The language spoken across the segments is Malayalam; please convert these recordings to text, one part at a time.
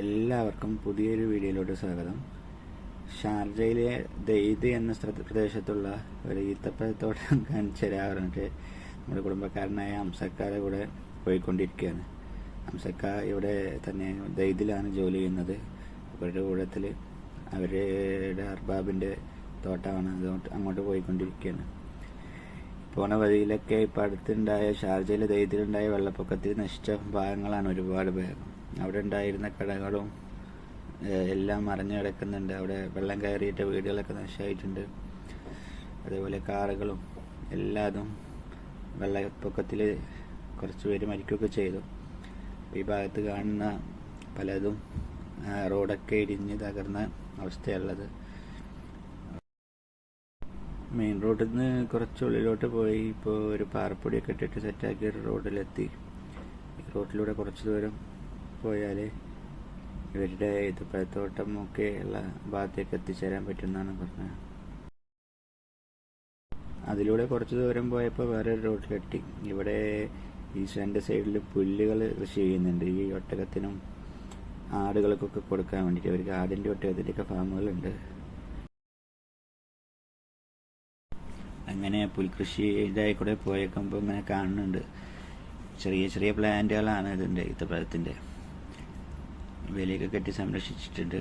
എല്ലാവർക്കും പുതിയൊരു വീഡിയോയിലോട്ട് സ്വാഗതം. ഷാർജയിലെ ദെയ്ദ് എന്ന പ്രദേശത്തുള്ള ഒരു ഈത്തപ്പഴത്തോട്ടം കാണിച്ചു തരാ. പറഞ്ഞിട്ട് നമ്മുടെ കുടുംബക്കാരനായ അംസക്കാരെ കൂടെ പോയിക്കൊണ്ടിരിക്കുകയാണ്. അംസക്ക ഇവിടെ തന്നെ ദൈതിലാണ് ജോലി ചെയ്യുന്നത്. അവരുടെ കൂടത്തിൽ അവരുടെ അർബാബിന്റെ തോട്ടമാണ്. അതുകൊണ്ട് അങ്ങോട്ട് പോയിക്കൊണ്ടിരിക്കുകയാണ്. പോണ വഴിയിലൊക്കെ ഇപ്പം അടുത്തുണ്ടായ ഷാർജയിലെ ദൈതിലുണ്ടായ വെള്ളപ്പൊക്കത്തിൽ നശിച്ച ഭാഗങ്ങളാണ് ഒരുപാട് ഭാഗം അവിടെ ഉണ്ടായിരുന്ന കടകളും എല്ലാം മറിഞ്ഞു കിടക്കുന്നുണ്ട്. അവിടെ വെള്ളം കയറിയിട്ട് വീടുകളൊക്കെ നശിച്ചായിട്ടുണ്ട് അതേപോലെ കാറുകളും എല്ലാതും വെള്ളപ്പൊക്കത്തിൽ കുറച്ച് പേര് മരിക്കുകയൊക്കെ ചെയ്തു. ഈ ഭാഗത്ത് കാണുന്ന പലതും റോഡൊക്കെ ഇടിഞ്ഞ് തകർന്ന അവസ്ഥയുള്ളത് മെയിൻ റോഡിൽ നിന്ന് കുറച്ച് ഉള്ളിലോട്ട് പോയി. ഇപ്പോൾ ഒരു പാറപ്പൊടിയൊക്കെ ഇട്ടിട്ട് സെറ്റാക്കിയ റോഡിലെത്തി. റോഡിലൂടെ കുറച്ച് ദൂരം പോയാൽ ഇവരുടെ ഇത് ഒക്കെ ഉള്ള ഭാഗത്തേക്ക് എത്തിച്ചേരാൻ പറ്റുമെന്നാണ് പറഞ്ഞത്. അതിലൂടെ കുറച്ച് ദൂരം പോയപ്പോൾ വേറെ ഒരു റോഡിലെത്തി ഇവിടെ ഈ രണ്ട് സൈഡിൽ പുല്ലുകൾ കൃഷി ചെയ്യുന്നുണ്ട്. ഈ ഒട്ടകത്തിനും ആടുകൾക്കൊക്കെ കൊടുക്കാൻ വേണ്ടിയിട്ട്. അവർക്ക് ആടിന്റെ ഒട്ടകത്തിന്റെയൊക്കെ ഫാമുകളുണ്ട്. അങ്ങനെ പുൽകൃഷി ഇതായി കൂടെ പോയേക്കുമ്പോൾ ഇങ്ങനെ കാണുന്നുണ്ട്. ചെറിയ ചെറിയ പ്ലാന്റുകളാണ് ഇതിന്റെ ഈത്തപ്പഴത്തിന്റെ വേലിയൊക്കെ കെട്ടി സംരക്ഷിച്ചിട്ടുണ്ട്.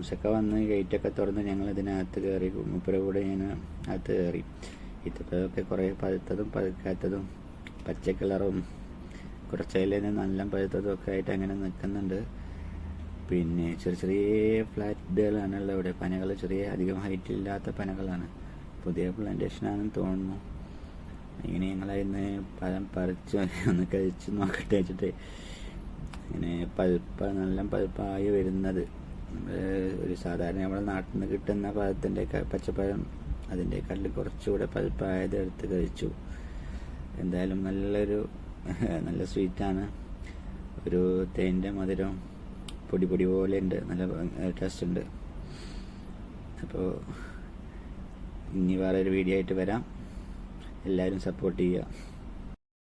ഉച്ചക്ക വന്ന് ഗേറ്റൊക്കെ തുറന്ന് ഞങ്ങൾ ഇതിനകത്ത് കയറി മുപ്പര കൂടെ ഞാൻ അകത്ത് കയറി. ഇത്തപ്പഴമൊക്കെ കുറേ പഴുത്തതും പഴുക്കാത്തതും പച്ച കളറും കുറച്ചതിൽ നല്ല പഴുത്തതും ഒക്കെ ആയിട്ട് അങ്ങനെ നിൽക്കുന്നുണ്ട്. പിന്നെ ചെറിയ ചെറിയ ഫ്ലാറ്റുകളാണുള്ളത്. ഇവിടെ പനകൾ ചെറിയ അധികം ഹൈറ്റ് ഇല്ലാത്ത പനകളാണ്. പുതിയ പ്ലാന്റേഷനാണെന്ന് തോന്നുന്നു. ഇങ്ങനെ ഞങ്ങളതിന്ന് പഴം പറിച്ച് ഒന്ന് കഴിച്ച് നോക്കട്ടെ വെച്ചിട്ട്. ഇങ്ങനെ പഴുപ്പ നല്ല പഴുപ്പായി വരുന്നത്. നമ്മൾ ഒരു സാധാരണ നമ്മുടെ നാട്ടിൽ നിന്ന് കിട്ടുന്ന പഴത്തിന്റെ പച്ചപ്പഴം അതിന്റെ കല്ല് കുറച്ചുകൂടെ പഴുപ്പായത് എടുത്ത് കഴിച്ചു. എന്തായാലും നല്ലൊരു നല്ല സ്വീറ്റാണ് ഒരു തേന്റെ മധുരം. പൊടി പൊടി പോലെ ഉണ്ട് നല്ല ടേസ്റ്റ് ഉണ്ട് അപ്പോൾ ഇനി വേറെ ഒരു വീഡിയോ ആയിട്ട് വരാം. എല്ലാവരും സപ്പോർട്ട് ചെയ്യുക.